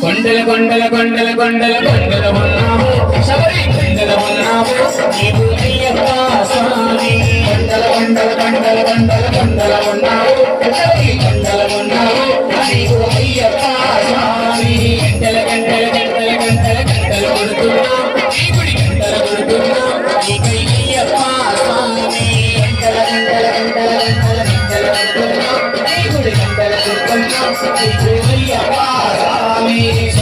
కొండల కొండల కొండల కొండల కొండల ఉన్నాము శబరి కొండల ఉన్నాము కొండల కొండల కొండల కొండల కొండల ఉన్నాము Amém.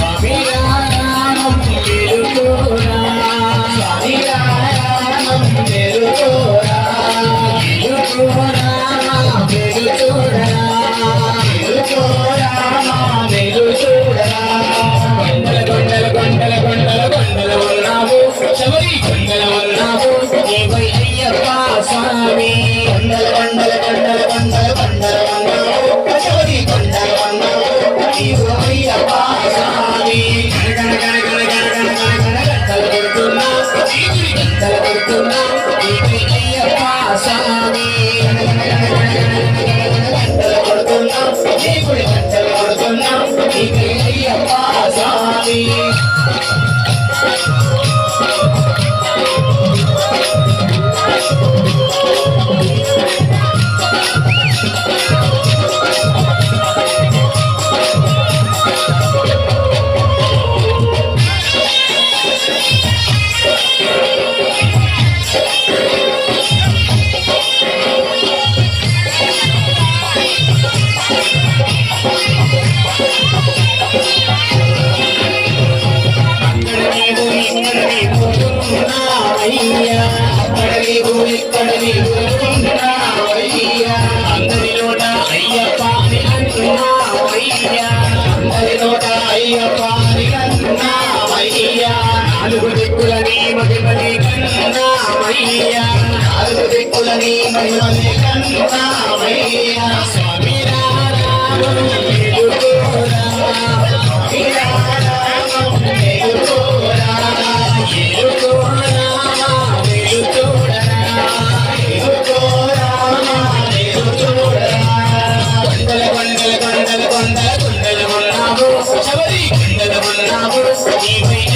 కొడుతున్నాం నీ కొడుతున్నాం నీ ఎక్కడని అందరిలోట అయ్యప్ప అని అంటున్నావయ్యా అందరిలోట అయ్యప్ప అని అంటున్నావయ్యా నాలుగు దిక్కులని మహిమని కన్నావయ్యా నాలుగు దిక్కులని మహిమని కన్నావయ్యా స్వామి రామ ఎవరి కిందన ఉన్న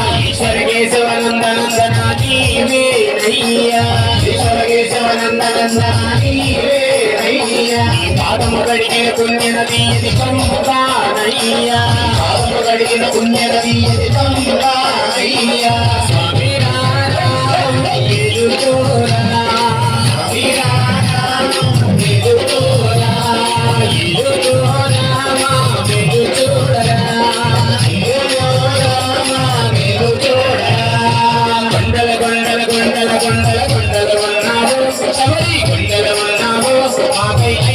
స్వర్గేశవనందనందనా నీవే అయ్యా స్వర్గేశవనందనందనా నీవే అయ్యా పాదము గడిగిన I'm a.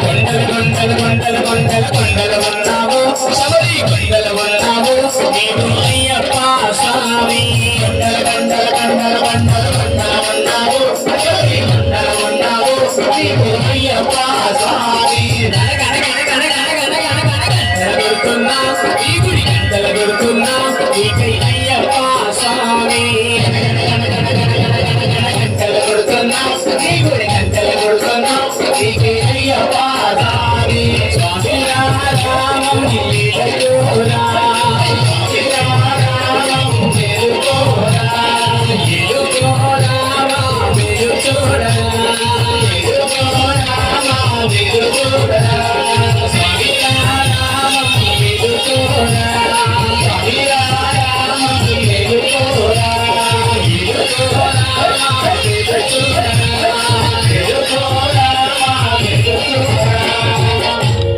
కొండలు కొండలు కొండలు కొండలు కొండలు ఉన్నావు శబరి కొండలు ఉన్నావు